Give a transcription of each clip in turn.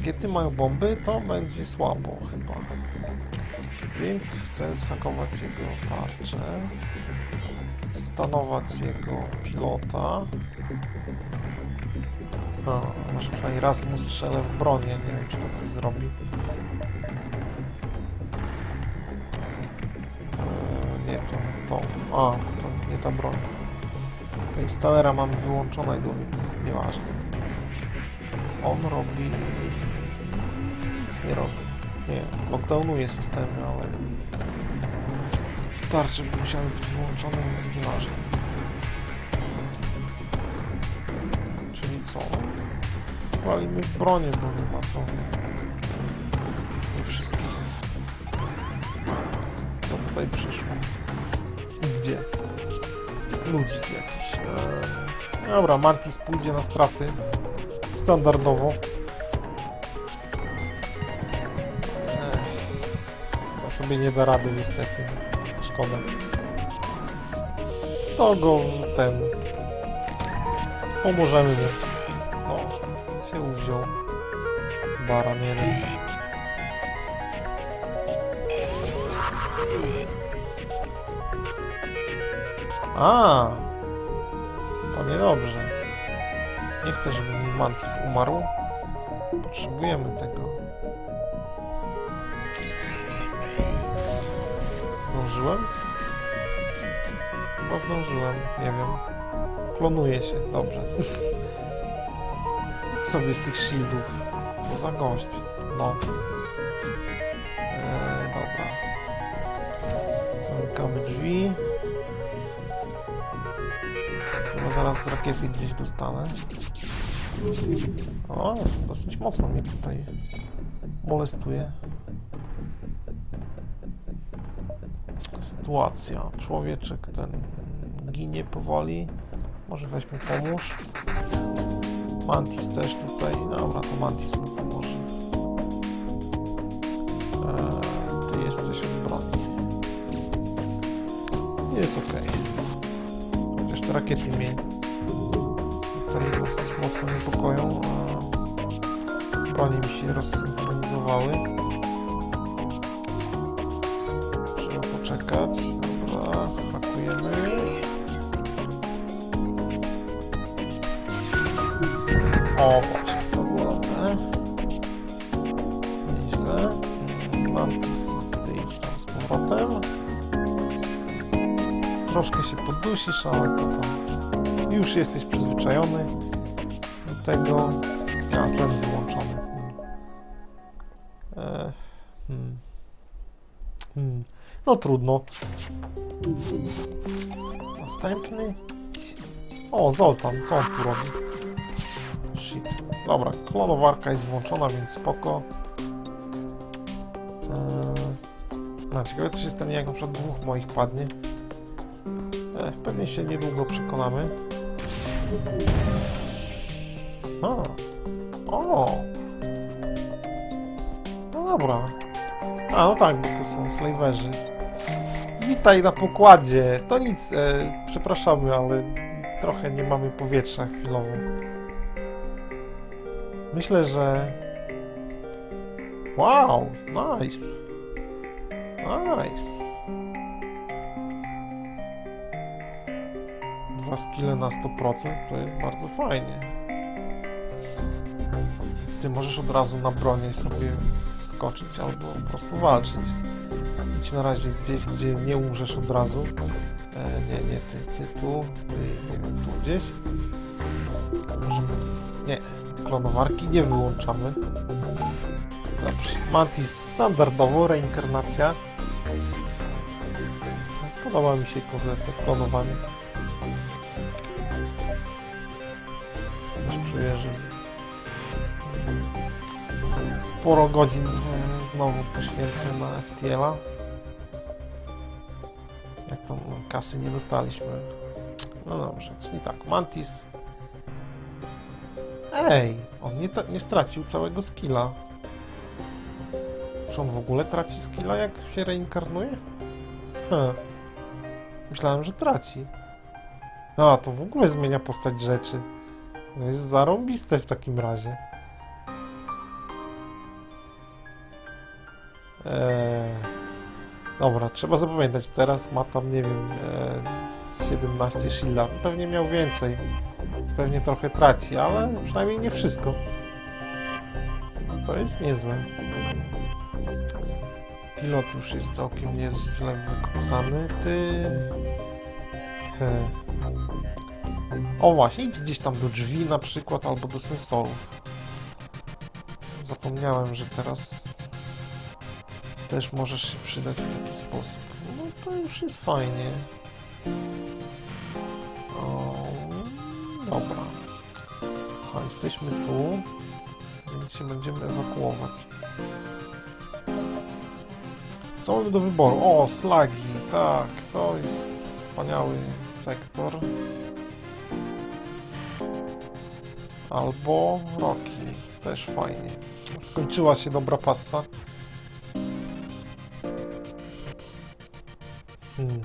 rakiety mają bomby, to będzie słabo chyba. Więc chcę zhakować jego tarczę. Stanować jego pilota. A, może przynajmniej raz mu strzelę w bronię, nie wiem czy to coś zrobi. Eee, nie, to, to, a, to nie ta broń. Okej, Stalera mam wyłączonego, więc nieważne. On robi... nie robi. Nie, lockdownuje systemy, ale... Tarcze by musiały być wyłączone, więc nieważne. Czyli co? Walimy w bronię, bo nie ma co. Ze wszystkich. Co tutaj przyszło? Gdzie? Ludzik jakiś. Eee, dobra, Mantis pójdzie na straty. Standardowo. Sobie nie da rady niestety. Szkoda. To go ten... Pomożemy mu. No, się uwziął. Baran. A, to niedobrze. Nie chcę, żeby mi Mantis umarł. Potrzebujemy tego. Zdążyłem? Chyba zdążyłem, nie wiem. Klonuję się, dobrze. sobie z tych shieldów. Co za gość. No. Eee, dobra. Zamykamy drzwi. Chyba zaraz z rakiety gdzieś dostanę. O, dosyć mocno mnie tutaj molestuje. Sytuacja. Człowieczek ten ginie powoli. Może weźmy pomóż. Mantis też tutaj. Dobra, to Mantis mu pomoże. Eee, ty jesteś od broni. Jest okej. Chociaż te rakiety mnie tutaj dosyć mocno niepokoją, a bronie mi się rozsynchronizowały. Poczekać. Dobra, hakujemy. O, właśnie, to było dobre. Nieźle. Mm, Mantis, ty idź tam z powrotem. Troszkę się poddusisz, ale to tam już jesteś przyzwyczajony do tego. A, tlen wyłączony. Hmm. E, hmm. No trudno. Następny. O, Zoltan, co on tu robi? Shit. Dobra, klonowarka jest włączona, więc spoko. Eee, no, ciekawe co się stanie, jak na przykład dwóch moich padnie. Ech, pewnie się niedługo przekonamy. O! O! No dobra. A, no tak, bo to są slaverzy. Witaj na pokładzie. To nic, e, przepraszamy, ale trochę nie mamy powietrza chwilowo. Myślę, że... Wow, nice. Nice. Dwa skille na 100% to jest bardzo fajnie. Z tym możesz od razu na bronię sobie wskoczyć albo po prostu walczyć. Na razie gdzieś, gdzie nie umrzesz od razu. E, nie, nie, ty, ty tu, ty, nie wiem, tu gdzieś. Możemy... Nie, klonowarki nie wyłączamy. Dobrze, Mantis standardowo, reinkarnacja. Podoba mi się to klonowanie. Coś czuję, że sporo godzin e, znowu poświęcę na FTL-a. Kasy nie dostaliśmy. No dobrze, czyli tak, Mantis. Ej, on nie, nie stracił całego skilla. Czy on w ogóle traci skilla, jak się reinkarnuje? Hm. Myślałem, że traci. A, to w ogóle zmienia postać rzeczy. Jest zarąbiste w takim razie. Eee, dobra, trzeba zapamiętać. Teraz ma tam, nie wiem, e, 17 shielda. Pewnie miał więcej, więc pewnie trochę traci, ale przynajmniej nie wszystko. To jest niezłe. Pilot już jest całkiem nieźle wykoksany. Ty... He. O właśnie, idź gdzieś tam do drzwi na przykład, albo do sensorów. Zapomniałem, że teraz też możesz się przydać w taki sposób. No to już jest fajnie. O, dobra. Aha, jesteśmy tu, więc się będziemy ewakuować. Co mamy do wyboru? O, slagi, tak, to jest wspaniały sektor. Albo Rocky, też fajnie. Skończyła się dobra passa. Hmm.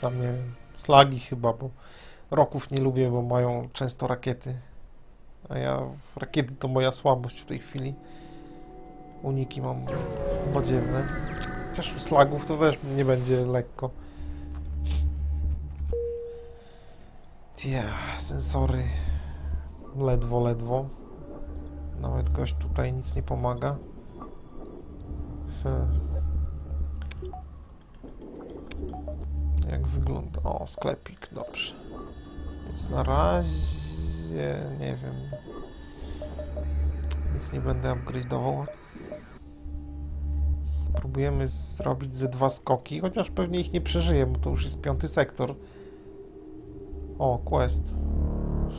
Sam nie. Slagi chyba, bo roków nie lubię, bo mają często rakiety. A ja rakiety to moja słabość w tej chwili. Uniki mam badziewne. Chociaż u slagów to też nie będzie lekko. Ja, sensory. Ledwo, ledwo. Nawet gość tutaj nic nie pomaga. Hmm. Jak wygląda? O, sklepik, dobrze. Więc na razie nie wiem. Nic nie będę upgrade'ował. Spróbujemy zrobić ze dwa skoki, chociaż pewnie ich nie przeżyję, bo to już jest piąty sektor. O, quest.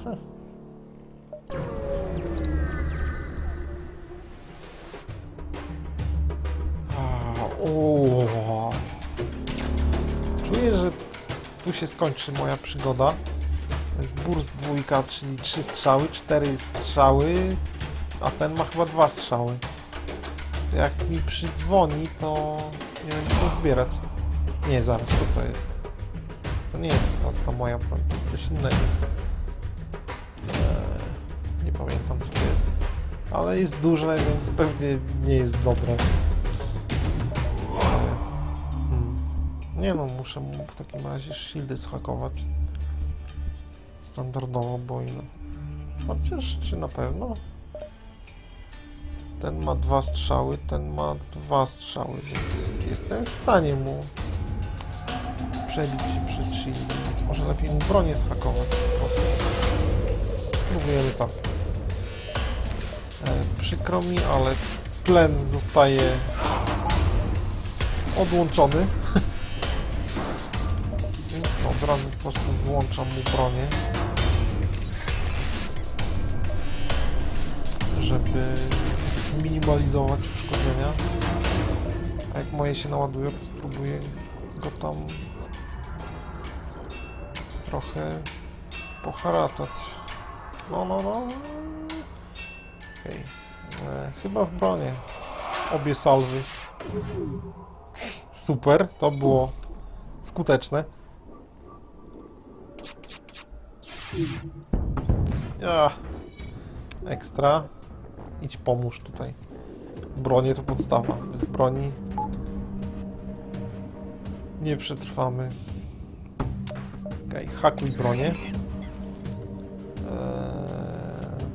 Hm. Się skończy moja przygoda. To jest burst dwójka, czyli trzy strzały, cztery strzały, a ten ma chyba dwa strzały. Jak mi przydzwoni, to nie wiem co zbierać. Nie, zaraz, co to jest? To nie jest to, to moja broń, to jest coś innego. Eee, nie pamiętam co to jest. Ale jest duże, więc pewnie nie jest dobre. Nie no, muszę mu w takim razie shieldy zhakować. Standardowo, bo ile? Chociaż, czy na pewno? Ten ma dwa strzały, ten ma dwa strzały, więc jestem w stanie mu przebić się przez shield, więc może lepiej mu bronię zhakować po prostu. Próbujemy tak. E, przykro mi, ale tlen zostaje odłączony. Razu po prostu wyłączam mu bronię. Żeby zminimalizować uszkodzenia. A jak moje się naładuje, to spróbuję go tam trochę poharatać. No, no, no. Okej. E, Chyba w bronie. Obie salwy. Super, to było skuteczne. Ja. Ekstra. Idź pomóż tutaj. Bronie to podstawa. Bez broni nie przetrwamy. Okej, hakuj bronię.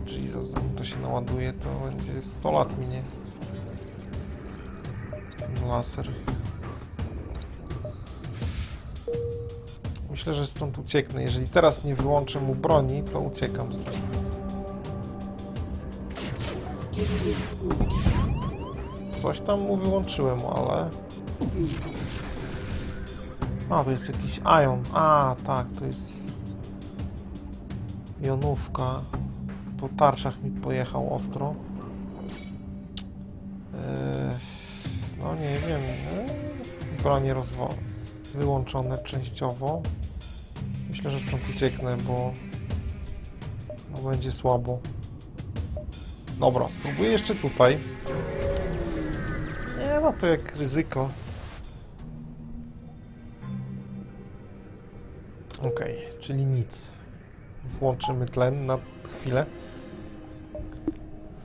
Eee, Jesus, zanim to się naładuje, to będzie 100 lat minie. Laser. Myślę, że stąd ucieknę. Jeżeli teraz nie wyłączę mu broni, to uciekam stąd. Coś tam mu wyłączyłem, ale... A, to jest jakiś ion. A, tak, to jest... Jonówka. Po tarczach mi pojechał ostro. Eee, no nie wiem. Eee, bronie rozwo... wyłączone częściowo. Myślę, że stąd ucieknę, bo... No będzie słabo. Dobra, spróbuję jeszcze tutaj. Nie, no to jak ryzyko. Okej, czyli nic. Włączymy tlen na chwilę.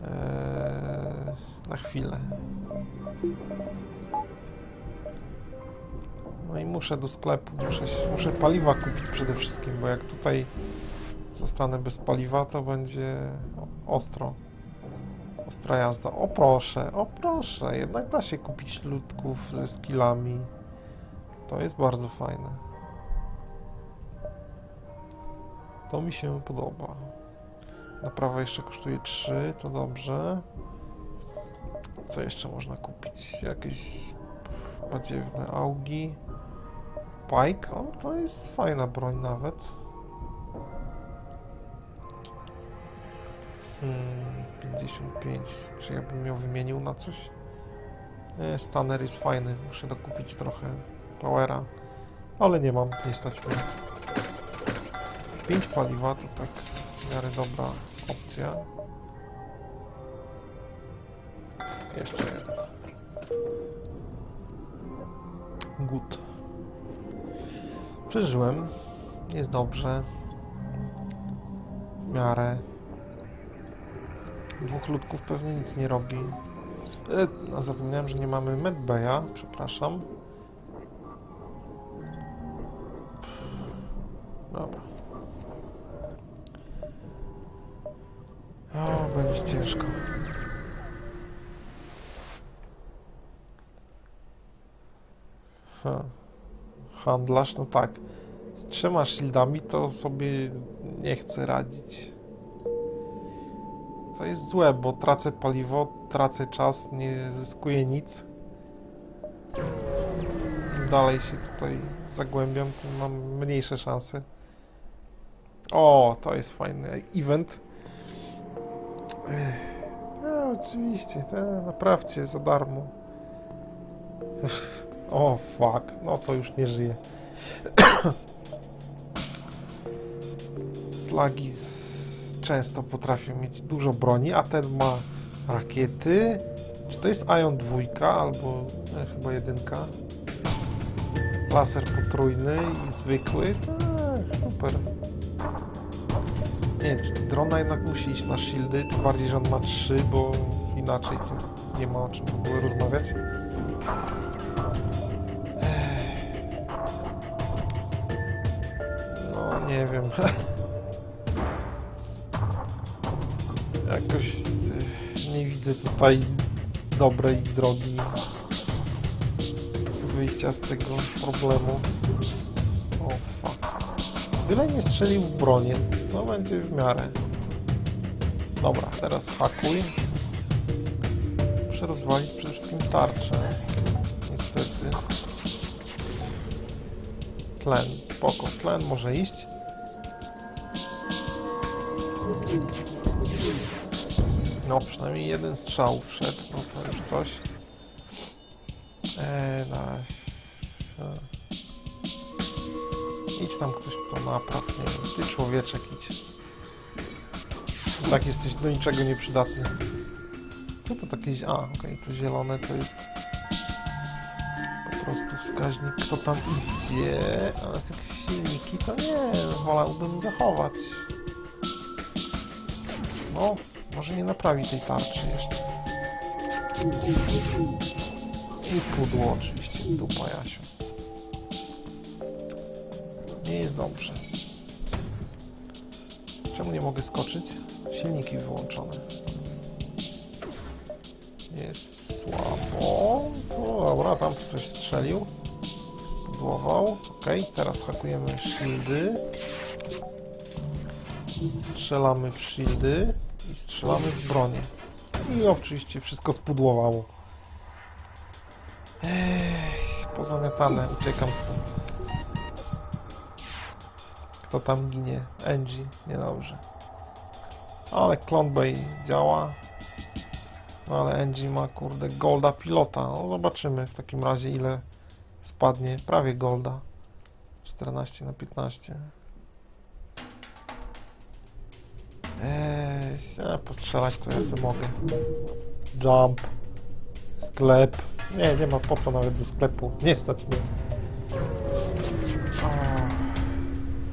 Eee, na chwilę. No i muszę do sklepu, muszę, muszę paliwa kupić przede wszystkim, bo jak tutaj zostanę bez paliwa, to będzie ostro. Ostra jazda. O proszę, o proszę, jednak da się kupić ludków ze skillami. To jest bardzo fajne. To mi się podoba. Naprawa jeszcze kosztuje 3, to dobrze. Co jeszcze można kupić? Jakieś badziewne augi. Pike, o to jest fajna broń nawet. Hmm, 55. Czy ja bym ją wymienił na coś? Nie, Stanner jest fajny. Muszę dokupić trochę powera. Ale nie mam, nie stać mnie. 5 paliwa to tak w miarę dobra opcja. Jeszcze jeden. Good. Przeżyłem. Jest dobrze. W miarę. Dwóch ludków pewnie nic nie robi. E, no, zapomniałem, że nie mamy medbaya. Przepraszam. Dobra. O, będzie ciężko. Ha. Handlarz, no tak. Z trzema shieldami to sobie nie chcę radzić. Co jest złe, bo tracę paliwo, tracę czas, nie zyskuję nic. Im dalej się tutaj zagłębiam, tym mam mniejsze szanse. O, to jest fajny event. No, oczywiście, te, naprawcie za darmo. O, fuck, no to już nie żyje. Slagi często potrafią mieć dużo broni, a ten ma rakiety. Czy to jest Ion 2 albo e, chyba jedynka? Laser potrójny i zwykły. Tak, super. Nie, czy drona jednak musi iść na shieldy, tym bardziej, że on ma 3, bo inaczej to nie ma o czym w ogóle rozmawiać. Nie wiem. Jakoś eh, nie widzę tutaj dobrej drogi wyjścia z tego problemu. O fuck. Byle nie strzelił w bronię, to będzie w miarę. Dobra, teraz hakuj. Muszę rozwalić przede wszystkim tarczę. Niestety. Tlen, spoko. Tlen może iść. No, przynajmniej jeden strzał wszedł, no to już coś. Eee, na... Idź tam ktoś to napraw, nie wiem, ty człowieczek idź. Tak jesteś do niczego nieprzydatny. Co to takie... A, okej, to zielone to jest... Po prostu wskaźnik, kto tam idzie, a jakieś silniki to nie, wolałbym zachować. No, może nie naprawi tej tarczy jeszcze. I pudło oczywiście, dupa Jasiu. Nie jest dobrze. Czemu nie mogę skoczyć? Silniki wyłączone. Jest słabo. No dobra, tam coś strzelił. Spudłował. Ok, teraz hakujemy shieldy. Strzelamy w shieldy i strzelamy w bronię. I oczywiście wszystko spudłowało. Ech, pozamiatane, uciekam stąd. Kto tam ginie? Angie, niedobrze. Ale Clone Bay działa. No ale Angie ma kurde golda pilota. No zobaczymy w takim razie ile spadnie. Prawie golda. 14 na 15. Eee, postrzelać to ja sobie mogę. Jump. Sklep. Nie, nie ma po co nawet do sklepu. Nie stać mnie.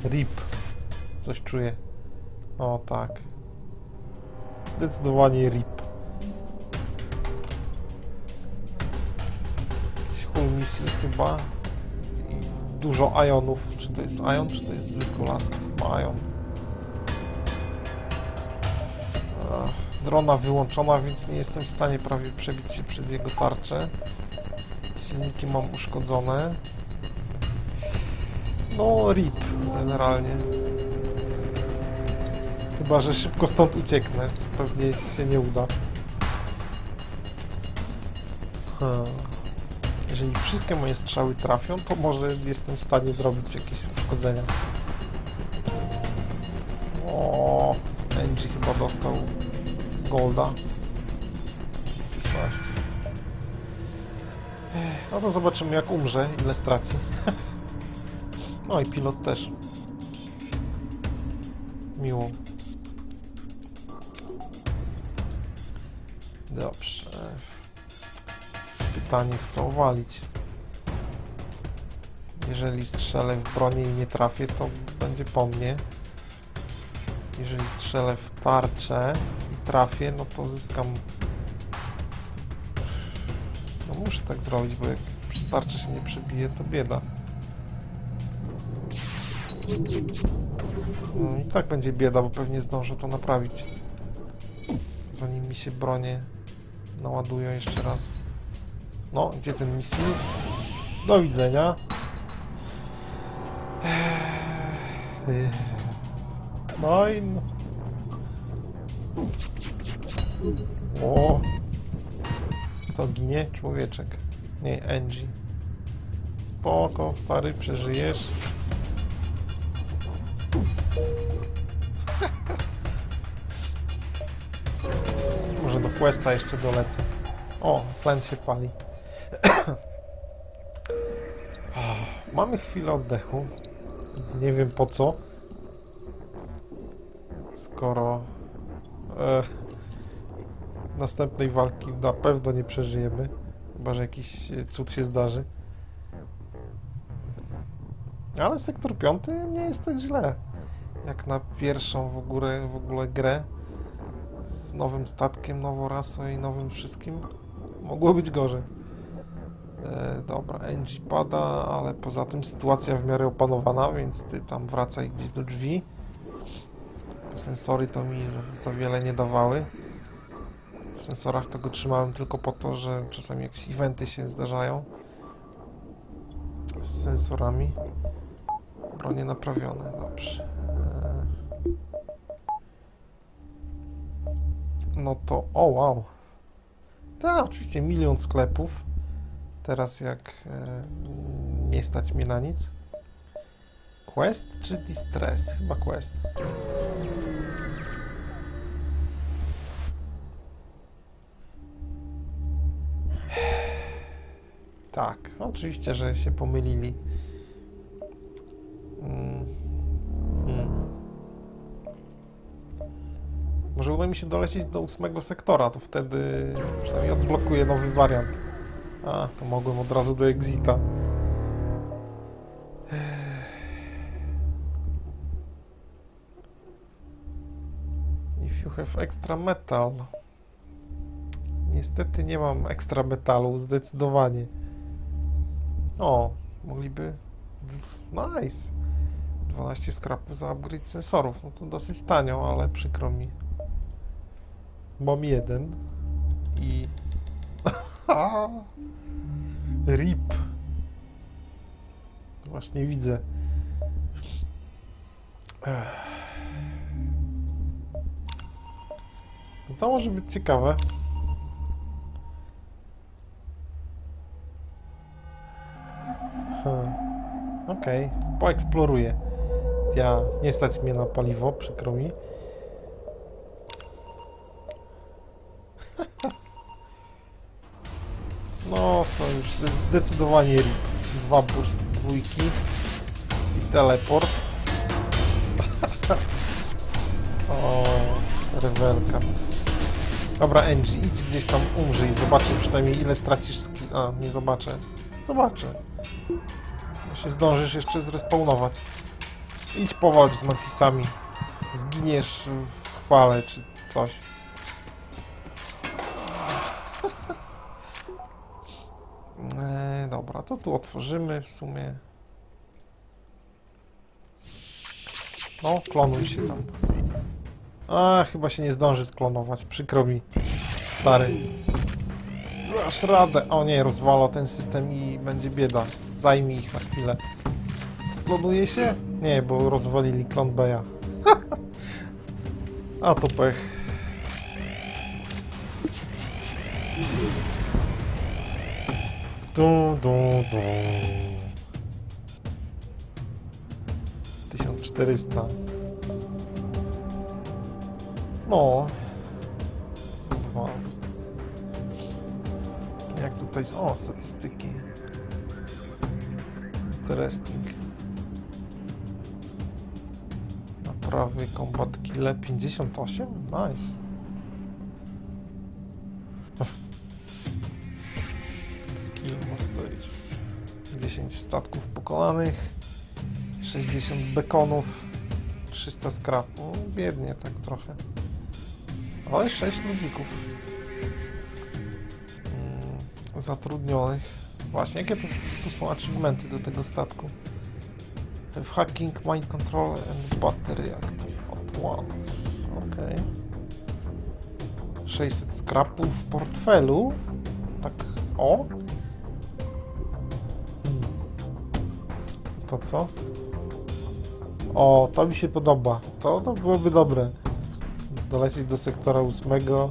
O, rip. Coś czuję. O tak. Zdecydowanie RIP. Jakiś hull chyba. I dużo ionów. Czy to jest ion, czy to jest zwykły laser? Chyba ion. Drona wyłączona, więc nie jestem w stanie prawie przebić się przez jego tarczę. Silniki mam uszkodzone. No, RIP generalnie. Chyba, że szybko stąd ucieknę, co pewnie się nie uda. Hmm. Jeżeli wszystkie moje strzały trafią, to może jestem w stanie zrobić jakieś uszkodzenia. O, Angie chyba dostał Golda. 15. Ech, No to zobaczymy jak umrze, ile straci. No i pilot też. Miło. Dobrze. Pytanie w co walić. Jeżeli strzelę w bronię i nie trafię, to będzie po mnie. Jeżeli strzelę w tarczę trafię, no to zyskam... No muszę tak zrobić, bo jak przez się nie przebije, to bieda. No i tak będzie bieda, bo pewnie zdążę to naprawić. Zanim mi się bronie naładują jeszcze raz. No, gdzie ten misil? Do widzenia. Ech. O. Kto ginie? Człowieczek. Nie, Angie. Spoko, stary, przeżyjesz. Może do questa jeszcze dolecę. O, tlen się pali. Mamy chwilę oddechu. Nie wiem po co. Skoro e, następnej walki na pewno nie przeżyjemy. Chyba, że jakiś e, cud się zdarzy. Ale sektor piąty nie jest tak źle. Jak na pierwszą w ogóle, w ogóle grę z nowym statkiem, nową rasą i nowym wszystkim. Mogło być gorzej. E, dobra, NG pada, ale poza tym sytuacja w miarę opanowana, więc ty tam wracaj gdzieś do drzwi. Sensory to mi za wiele nie dawały. Sensorach to go trzymałem tylko po to, że czasami jakieś eventy się zdarzają. Z sensorami. Bronie naprawione, dobrze. E, No to, o wow. Tak, oczywiście milion sklepów. Teraz jak e, nie stać mnie na nic. Quest czy Distress? Chyba Quest. Tak, oczywiście, że się pomylili. Mm. Hmm. Może uda mi się dolecieć do ósmego sektora, to wtedy przynajmniej odblokuję nowy wariant. A, to mogłem od razu do Exita. If you have extra metal. Niestety nie mam ekstra metalu, zdecydowanie. O, mogliby... Nice! 12 skrapów za upgrade sensorów. No to dosyć tanio, ale przykro mi. Mam jeden. I... RIP. Właśnie widzę. To może być ciekawe. Okej, poeksploruję. Ja nie stać mnie na paliwo, przykro mi. No, to już zdecydowanie RIP. Dwa burst dwójki i teleport. o, rewelka. Dobra, Angie, idź gdzieś tam umrzyj. Zobaczę przynajmniej ile stracisz skill. A, nie zobaczę. Zobaczę. Się zdążysz jeszcze zrespawnować. Idź powalcz z mantisami. Zginiesz w chwale czy coś. E, dobra, to tu otworzymy w sumie. No, klonuj się tam. A, chyba się nie zdąży sklonować, przykro mi. Stary. Dasz radę. O nie, rozwala ten system i będzie bieda. Zajmij ich na chwilę. Sklonuje się? Nie, bo rozwalili klon Beja. A to pech. Du, du, du. 1400. No. Advanced. Jak tutaj... O, statystyki. Interesting. Naprawy Combat Kille 58? Nice. Skill Masteries. 10 statków pokonanych. 60 bekonów. 300 skrapu. Biednie tak trochę. Ale 6 ludzików. Zatrudnionych. Właśnie, jakie tu, tu są achievementy do tego statku? Hacking, mind control and battery active at once. Okej. 600 skrapów w portfelu. Tak, o. Hmm. To co? O, to mi się podoba. To, to byłoby dobre. Dolecieć do sektora ósmego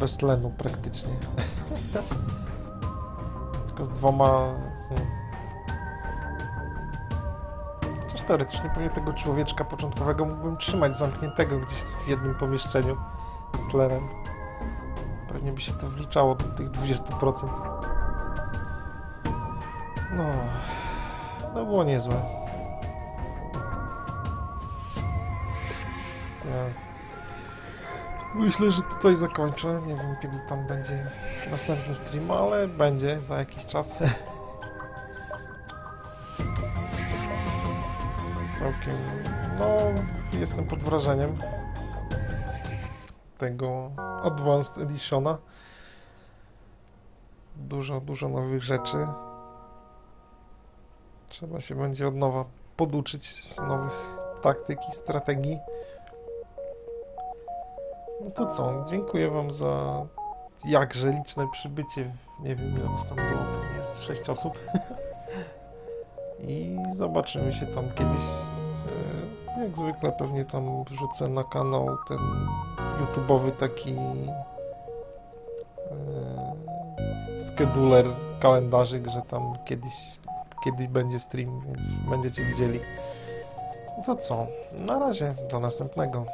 bez tlenu praktycznie. Tylko z dwoma... Hmm. Chociaż teoretycznie pewnie tego człowieczka początkowego mógłbym trzymać zamkniętego gdzieś w jednym pomieszczeniu z tlenem. Pewnie by się to wliczało do tych 20%. No, to było niezłe. Ja myślę, że tutaj zakończę. Nie wiem, kiedy tam będzie następny stream, ale będzie za jakiś czas. Całkiem, no, jestem pod wrażeniem tego Advanced Editiona. Dużo, dużo nowych rzeczy. Trzeba się będzie od nowa poduczyć nowych taktyk i strategii. No to co, dziękuję wam za jakże liczne przybycie. Nie wiem ile was tam było, pewnie z 6 osób. I zobaczymy się tam kiedyś. Jak zwykle pewnie tam wrzucę na kanał ten YouTube'owy taki e, scheduler, kalendarzyk, że tam kiedyś, kiedyś będzie stream, więc będziecie widzieli. No to co, na razie, do następnego.